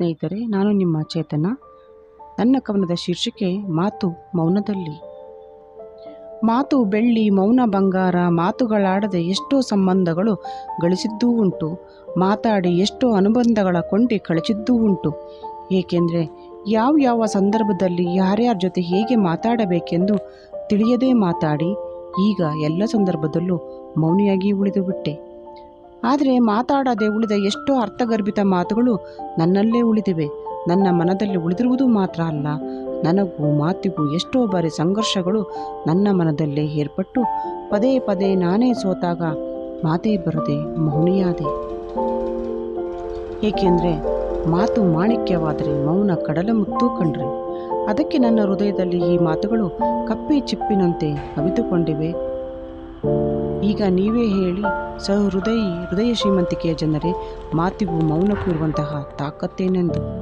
ಸ್ನೇಹಿತರೆ, ನಾನು ನಿಮ್ಮ ಚೇತನ. ನನ್ನ ಕವನದ ಶೀರ್ಷಿಕೆ, ಮಾತು ಮೌನದಲ್ಲಿ. ಮಾತು ಬೆಳ್ಳಿ, ಮೌನ ಬಂಗಾರ, ಮಾತುಗಳಾಡದೆ ಎಷ್ಟೋ ಸಂಬಂಧಗಳು ಗಳಿಸಿದ್ದೂ ಉಂಟು. ಮಾತಾಡಿ ಎಷ್ಟೋ ಅನುಬಂಧಗಳ ಕೊಂಡಿ ಕಳಿಸಿದ್ದೂ ಉಂಟು. ಏಕೆಂದರೆ, ಯಾವ ಯಾವ ಸಂದರ್ಭದಲ್ಲಿ ಯಾರ್ಯಾರ ಜೊತೆ ಹೇಗೆ ಮಾತಾಡಬೇಕೆಂದು ತಿಳಿಯದೇ ಮಾತಾಡಿ, ಈಗ ಎಲ್ಲ ಸಂದರ್ಭದಲ್ಲೂ ಮೌನಿಯಾಗಿ ಉಳಿದು ಬಿಟ್ಟೆ. ಆದರೆ ಮಾತಾಡದೆ ಉಳಿದ ಎಷ್ಟೋ ಅರ್ಥಗರ್ಭಿತ ಮಾತುಗಳು ನನ್ನಲ್ಲೇ ಉಳಿದಿವೆ. ನನ್ನ ಮನದಲ್ಲಿ ಉಳಿದಿರುವುದು ಮಾತ್ರ ಅಲ್ಲ, ನನಗೂ ಮಾತಿಗೂ ಎಷ್ಟೋ ಬಾರಿ ಸಂಘರ್ಷಗಳು ನನ್ನ ಮನದಲ್ಲೇ ಏರ್ಪಟ್ಟು ಪದೇ ಪದೇ ನಾನೇ ಸೋತಾಗ ಮಾತೇ ಬರದೆ ಮೌನಿಯಾದೆ. ಏಕೆಂದರೆ ಮಾತು ಮಾಣಿಕ್ಯವಾದರೆ ಮೌನ ಕಡಲ ಮುತ್ತು ಕಂಡ್ರೆ ಅದಕ್ಕೆ ನನ್ನ ಹೃದಯದಲ್ಲಿ ಈ ಮಾತುಗಳು ಕಪ್ಪಿ ಚಿಪ್ಪಿನಂತೆ ಅವಿತುಕೊಂಡಿವೆ. ಈಗ ನೀವೇ ಹೇಳಿ ಸಹೃದಯಿ ಹೃದಯ ಶ್ರೀಮಂತಿಕೆಯ ಜನರೇ ಮಾತಿಗೂ ಮೌನಕ್ಕೂ ಇರುವಂತಹ ತಾಕತ್ತೇನೆಂದು.